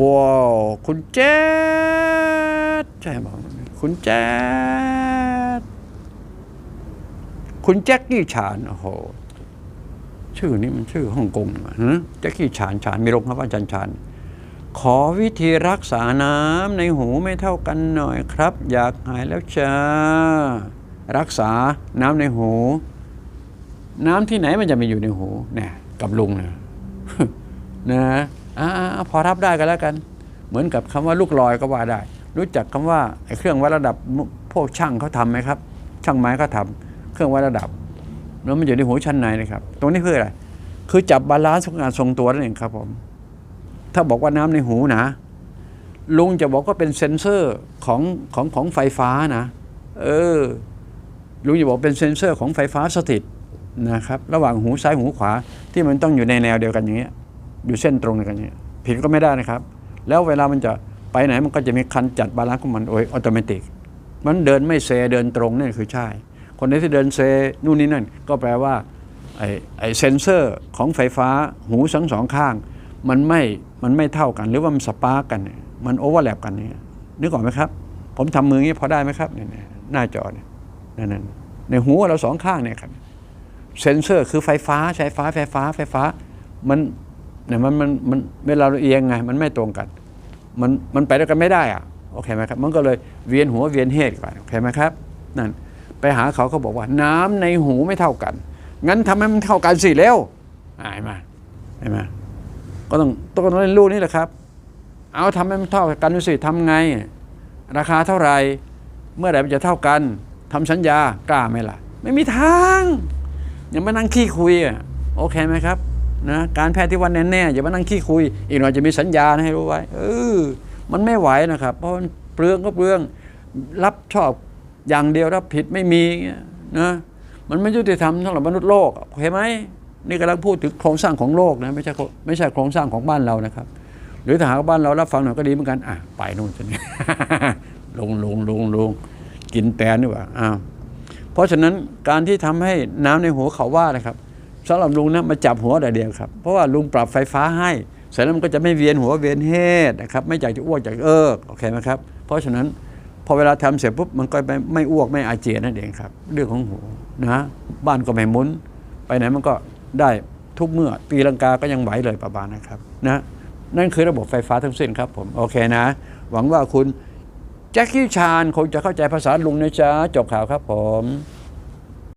ว้าวคุณแจ๊ดใช่ไหมคุณแจ๊ดคุณแจ็คกี้ชานโอ้โหชื่อนี้มันชื่อฮ่องกงอะแจ็คกี้ชานชานมีรงครับอาจารย์ชาน ขอวิธีรักษาน้ำในหูไม่เท่ากันหน่อยครับ อยากหายแล้วจ้ารักษาน้ำในหู น้ำที่ไหนมันจะมาอยู่ในหูเนี่ยกับลุงนะนะ อ่าพอรับได้กันแล้วกัน เหมือนกับคำว่าลูกลอยก็ว่าได้ รู้จักคำว่าไอ้เครื่องวัดระดับพวกช่างเขาทำไหมครับ ช่างไม้เขาทำเครื่องวัดระดับ แล้วมันอยู่ในหูชั้นในนะครับ ตรงนี้คืออะไร คือจับบาลานซ์ของการทรงตัวนั่นเองครับผม ถ้าบอกว่าน้ำในหูนะลุงจะบอกว่าเป็นเซ็นเซอร์ของของของไฟฟ้านะ เออ ลุงจะบอกเป็นเซ็นเซอร์ของไฟฟ้าสถิตนะครับ ระหว่างหูซ้ายหูขวาที่มันต้องอยู่ในแนวเดียวกันอย่างเงี้ย อยู่เส้นตรงกันอย่างเงี้ยผิดก็ไม่ได้นะครับ แล้วเวลามันจะไปไหนมันก็จะมีคันจัดบาลานซ์ของมันโดยอัตโนมัติมันเดินไม่เซเดินตรงนี่คือใช่ คนที่เดินเซนู่นนี่นั่น ก็แปลว่าไอ้ไอเซนเซอร์ของไฟฟ้าหูทั้งสองข้าง มันไม่มันไม่เท่ากัน หรือว่ามันสปาร์กกัน มันโอเวอร์แลปกันเนี่ยนึกออกไหมครับ ผมทำมืองี้พอได้ไหมครับเนี่ยเนี่ยหน้าจอเนี่ยนั่นนั่นในหูเราสองข้างเนี่ยครับเซนเซอร์คือไฟฟ้าใช้ไฟฟ้าไฟฟ้าไฟฟ้า มัน เนี่ยมันมันมันเวลาเราเอียงไง มันไม่ตรงกัน มันมันไปด้วยกันไม่ได้อะโอเคไหมครับ มันก็เลยเวียนหัวเวียนเหตุก่อนโอเคไหมครับนั่นไปหาเขาเขาบอกว่าน้ำในหูไม่เท่ากัน งั้นทำให้มันเท่ากันสิเร็วอ่าเห็นไหมเห็นไหมก็ต้องต้องเรียนรู้นี่แหละครับ เอาทำให้มันเท่ากันดูสิทำไง ราคาเท่าไหร่เมื่อไหร่มันจะเท่ากันทำสัญญากล้าไหมล่ะ ไม่มีทาง อย่ามานั่งขี้คุยอะโอเคไหมครับ นะการแพทย์ที่วันแน่ๆอย่ามานั่งขี้คุย อีกหน่อยจะมีสัญญานให้รู้ไว้เออมันไม่ไหวนะครับ เพราะมันเปลืองก็เปลืองรับชอบอย่างเดียวรับผิดไม่มีเงี้ยนะมันไม่ยุติธรรมสำหรับมนุษย์โลกโอเคไหมนี่กำลังพูดถึงโครงสร้างของโลกนะไม่ใช่ไม่ใช่โครงสร้างของบ้านเรานะครับ หรือถ้าหากบ้านเรารับฟังหน่อยก็ดีเหมือนกันอะไปนู่นจะนี่ลงลงลงลงกินแตนดีกว่าอ้าวเพราะฉะนั้นการที่ทำให้น้ำในหัวเขาว่านะครับ สำหรับลุงนะมาจับหัวแต่เดียวครับ เพราะว่าลุงปรับไฟฟ้าให้เสร็จแล้วมันก็จะไม่เวียนหัวเวียนเหตนะครับไม่อยากจะอ้วกอยากจเอิกโอเคไหมครับ เพราะฉะนั้นพอเวลาทำเสร็จปุ๊บมันก็ไม่ไม่อ้วกไม่อาเจียนนั่นเองครับ เรื่องของหูนะบ้านก็ไม่มุนไปไหนมันก็ได้ทุกเมื่อตีลังกาก็ยังไหวเลยประมาณนะครับนะนั่นคือระบบไฟฟ้าทั้งสิ้นครับผมโอเคนะ หวังว่าคุณแจ็คกี้ชานคงจะเข้าใจภาษาลุงนะจ๊ะจบข่าวครับผม